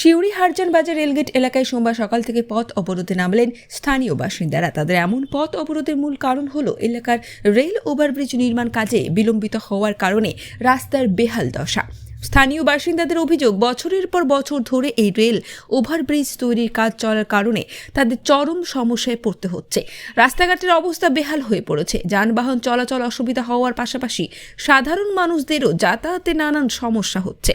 শিউরি হারজান বাজার রেলগেট এলাকায় সোমবার সকাল থেকে পথ অবরোধে নামলেন স্থানীয় বাসিন্দারা। তাদের এমন পথ অবরোধের মূল কারণ হল এলাকার রেল ওভারব্রিজ নির্মাণ কাজে বিলম্বিত হওয়ার কারণে রাস্তার বেহাল দশা। স্থানীয় বাসিন্দাদের অভিযোগ, বছরের পর বছর ধরে এই রেল ওভারব্রিজ তৈরির কাজ চলার কারণে তাদের চরম সমস্যায় পড়তে হচ্ছে। রাস্তাঘাটের অবস্থা বেহাল হয়ে পড়েছে। যানবাহন চলাচল অসুবিধা হওয়ার পাশাপাশি সাধারণ মানুষদেরও যাতায়াতে নানান সমস্যা হচ্ছে।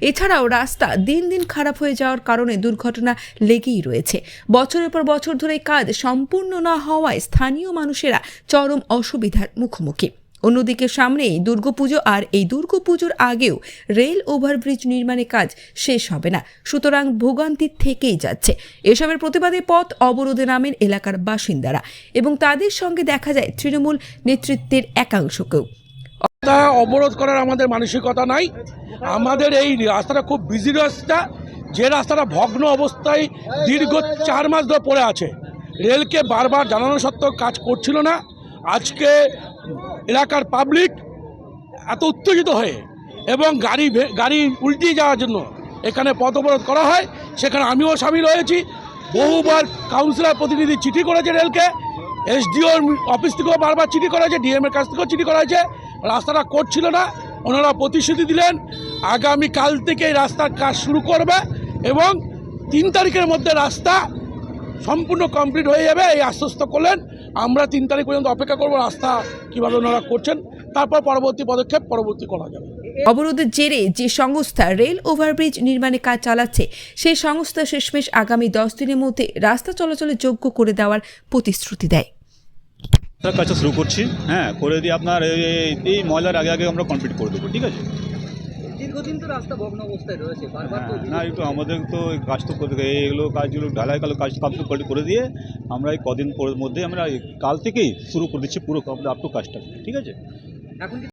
এছাড়াও রাস্তা দিন দিন খারাপ হয়ে যাওয়ার কারণে দুর্ঘটনা লেগেই রয়েছে। বছরের পর বছর ধরে কাজ সম্পূর্ণ না হওয়ায় স্থানীয় মানুষেরা চরম অসুবিধার মুখোমুখি। অন্যদিকে সামনেই দুর্গাপুজো আর এই দুর্গাপুজোর আগেও রেল ওভারব্রিজ নির্মাণের কাজ শেষ হবে না। সুতরাং ভোগান্তি থেকেই যাচ্ছে। এসবের প্রতিবাদে পথ অবরোধে নামেন এলাকার বাসিন্দারা এবং তাদের সঙ্গে দেখা যায় তৃণমূল নেতৃত্বের একাংশকেও। অবরোধ করার আমাদের মানসিকতা নাই। আমাদের এই রাস্তাটা খুব বিজি রাস্তা। যে রাস্তাটা ভগ্ন অবস্থায় দীর্ঘ চার মাস ধরে পড়ে আছে। রেলকে বারবার জানানো সত্ত্বেও কাজ করছিল না। আজকে এলাকার পাবলিক এত উত্তেজিত হয়ে এবং গাড়ি গাড়ি উল্টিয়ে যাওয়ার জন্য এখানে পথ অবরোধ করা হয়। সেখানে আমিও সামিল হয়েছি। বহুবার কাউন্সিলর প্রতিনিধি চিঠি করেছে রেলকে। এসডিওর অফিস থেকেও বারবার চিঠি করা হয়েছে ডিএমের কাছ থেকেও চিঠি করা হয়েছে রাস্তাটা করছিল না, ওনারা প্রতিশ্রুতি দিলেন আগামী কাল থেকে রাস্তার কাজ শুরু করবে এবং তিন তারিখের মধ্যে রাস্তা সম্পূর্ণ কমপ্লিট হয়ে যাবে এই আশ্বস্ত করলেন। আমরা তিন তারিখ পর্যন্ত অপেক্ষা করব রাস্তা কীভাবে ওনারা করছেন। তারপর পরবর্তী পদক্ষেপ পরবর্তী করা যাবে। অবরোধের জেরে যে সংস্থা রেল ওভারব্রিজ নির্মাণে কাজ চালাচ্ছে সেই সংস্থা শেষমেশ আগামী দশ দিনের মধ্যে রাস্তা চলাচলের যোগ্য করে দেওয়ার প্রতিশ্রুতি দেয়। কাজটা শুরু করছি। হ্যাঁ করে দিয়ে আপনার এই- ময়লার আগে আগে আমরা কমপ্লিট করে দেবো ঠিক আছে? দীর্ঘদিন তো রাস্তা ভগ্ন অবস্থায় রয়েছে বারবার তো হ্যাঁ, না একটু আমাদের তো কাজ তো করতে এইগুলো কাজগুলো ঢালাই কালো কাজ কমপ্লিট করে দিয়ে আমরা এই কদিন পরের মধ্যে আমরা কাল থেকেই শুরু করে দিচ্ছি পুরো আপ টু কাজটা ঠিক আছে? এখন